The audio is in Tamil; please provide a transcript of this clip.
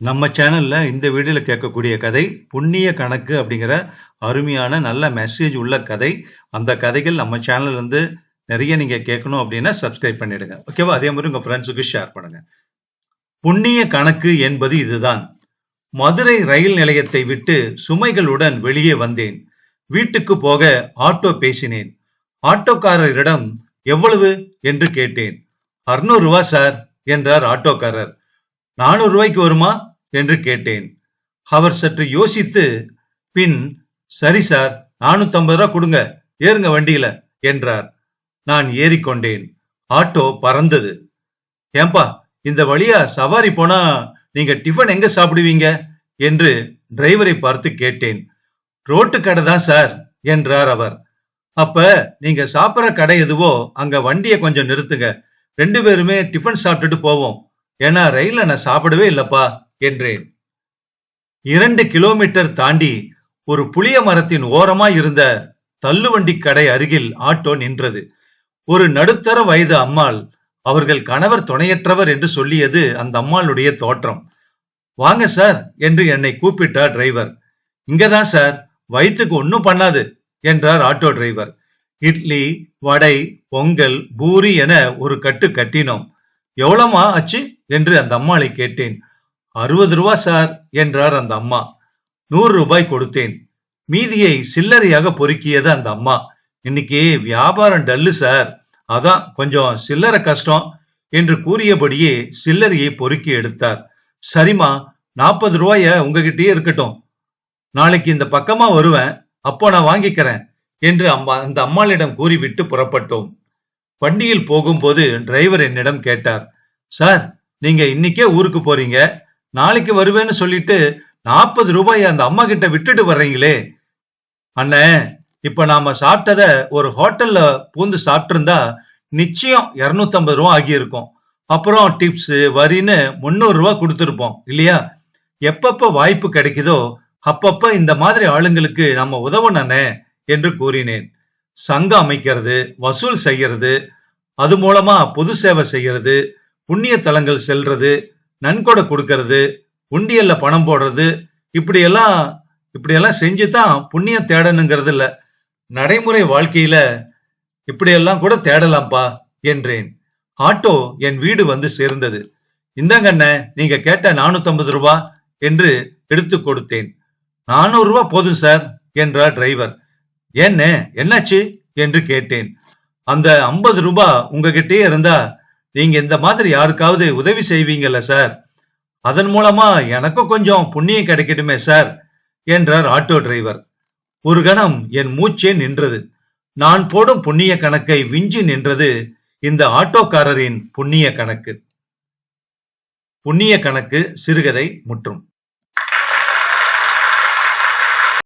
நம்ம சேனல்ல இந்த வீடியோல கேட்கக்கூடிய கதை புண்ணிய கணக்கு அப்படிங்கிற அருமையான நல்ல மெசேஜ் உள்ள கதை. அந்த கதைகள் நம்ம சேனல்ல இருந்து நிறைய நீங்க கேட்கணும் அப்படின்னா சப்ஸ்கிரைப் பண்ணிடுங்க. ஓகேவா அதே மாதிரி உங்க ஃப்ரெண்ட்ஸுக்கு ஷேர் பண்ணுங்க. புண்ணிய கணக்கு என்பது இதுதான். மதுரை ரயில் நிலையத்தை விட்டு சுமைகளுடன் வெளியே வந்தேன். வீட்டுக்கு போக ஆட்டோ பேசினேன். ஆட்டோக்காரரிடம் எவ்வளவு? என்று கேட்டேன். அறுநூறு ரூபா சார் என்றார் ஆட்டோக்காரர். நானூறு ரூபாய்க்கு வருமா? என்று கேட்டேன். அவர் சற்று யோசித்து பின் சரி சார் நானூத்தி ஐம்பது ரூபா கொடுங்க ஏறுங்க வண்டியில என்றார். நான் ஏறிக்கொண்டேன். ஆட்டோ பறந்தது. ஏன்பா இந்த வழியா சவாரி போனா நீங்க டிஃபன் எங்க சாப்பிடுவீங்க? என்று டிரைவரை பார்த்து கேட்டேன். ரோட்டு கடை தான் சார் என்றார் அவர். அப்ப நீங்க சாப்பிட்ற கடை எதுவோ அங்க வண்டியை கொஞ்சம் நிறுத்துங்க. ரெண்டு பேருமே டிஃபன் சாப்பிட்டுட்டு போவோம். ஏன்னா ரயில்ல நான் சாப்பிடவே இல்லப்பா. என்றேன். இரண்டு கிலோமீட்டர் தாண்டி ஒரு புளிய மரத்தின் ஓரமாய் இருந்த தள்ளுவண்டி கடை அருகில் ஆட்டோ நின்றது. ஒரு நடுத்தர வயது அம்மாள் அவர்கள் கணவர் துணையற்றவர் என்று சொல்லியது அந்த அம்மாளுடைய தோற்றம். வாங்க சார் என்று என்னை கூப்பிட்டார் டிரைவர். இங்கதான் சார் வயிற்றுக்கு ஒன்னும் பண்ணாது என்றார் ஆட்டோ டிரைவர். இட்லி வடை பொங்கல் பூரி என ஒரு கட்டு கட்டினோம். எவ்வளோமா ஆச்சு? என்று அந்த அம்மாளை கேட்டேன். அறுபது ரூபா சார் என்றார் அந்த அம்மா. நூறு ரூபாய் கொடுத்தேன். மீதியை சில்லறையாக பொறுக்கியது அந்த அம்மா. இன்னைக்கு வியாபாரம் டல்லு சார் அதான் கொஞ்சம் சில்லறை கஷ்டம் என்று கூறியபடியே சில்லறையை பொறுக்கி எடுத்தார். சரிம்மா நாற்பது ரூபாய உங்ககிட்டயே இருக்கட்டும். நாளைக்கு இந்த பக்கமா வருவேன். அப்போ நான் வாங்கிக்கிறேன் என்று அம்மா அந்த அம்மாளிடம் கூறிவிட்டு புறப்பட்டோம். வண்டியில் போகும்போது டிரைவர் என்னிடம் கேட்டார் சார் நீங்க இன்னைக்கே ஊருக்கு போறீங்க. நாளைக்கு வருவேன்னு சொல்லிட்டு நாற்பது ரூபாய் அந்த அம்மா கிட்ட விட்டுட்டு வர்றீங்களே? அண்ணே இப்ப நாம சாப்பிட்டத ஒரு ஹோட்டல்ல பூந்து சாப்பிட்டிருந்தா நிச்சயம் இருநூத்தி ஐம்பது ரூபா ஆகியிருக்கும். அப்புறம் டிப்ஸ் வரின்னு முந்நூறு ரூபா கொடுத்துருப்போம் இல்லையா? எப்பப்ப வாய்ப்பு கிடைக்குதோ அப்பப்ப இந்த மாதிரி ஆளுங்களுக்கு நம்ம உதவணே என்று கூறினேன். சங்கம் அமைக்கிறது வசூல் செய்யறது அது மூலமா பொது சேவை செய்யறது புண்ணிய தலங்கள் செல்றது நன்கொடை கொடுக்கறது உண்டியல்ல பணம் போடுறது இப்படியெல்லாம் இப்படியெல்லாம் செஞ்சு தான் புண்ணியம் தேடணுங்கிறது இல்ல நடைமுறை வாழ்க்கையில இப்படியெல்லாம் கூட தேடலாம்ப்பா என்றேன். ஆட்டோ என் வீடு வந்து சேர்ந்தது. இந்தாங்கண்ண நீங்க கேட்ட நானூத்தி ரூபா என்று எடுத்து கொடுத்தேன். நானூறு ரூபா போதும் சார் என்றார் டிரைவர். என்ன என்னாச்சு? என்று கேட்டேன். அந்த ஐம்பது ரூபாய் உங்ககிட்டயே இருந்தா நீங்க இந்த மாதிரி யாருக்காவது உதவி செய்வீங்கல்ல சார்? அதன் மூலமா எனக்கும் கொஞ்சம் புண்ணியம் கிடைக்கட்டுமே சார் என்றார் ஆட்டோ டிரைவர். ஒரு கணம் என் மூச்சே நின்றது. நான் போடும் புண்ணிய கணக்கை விஞ்சி நின்றது இந்த ஆட்டோக்காரரின் புண்ணிய கணக்கு. புண்ணிய கணக்கு சிறுகதை முற்றும்.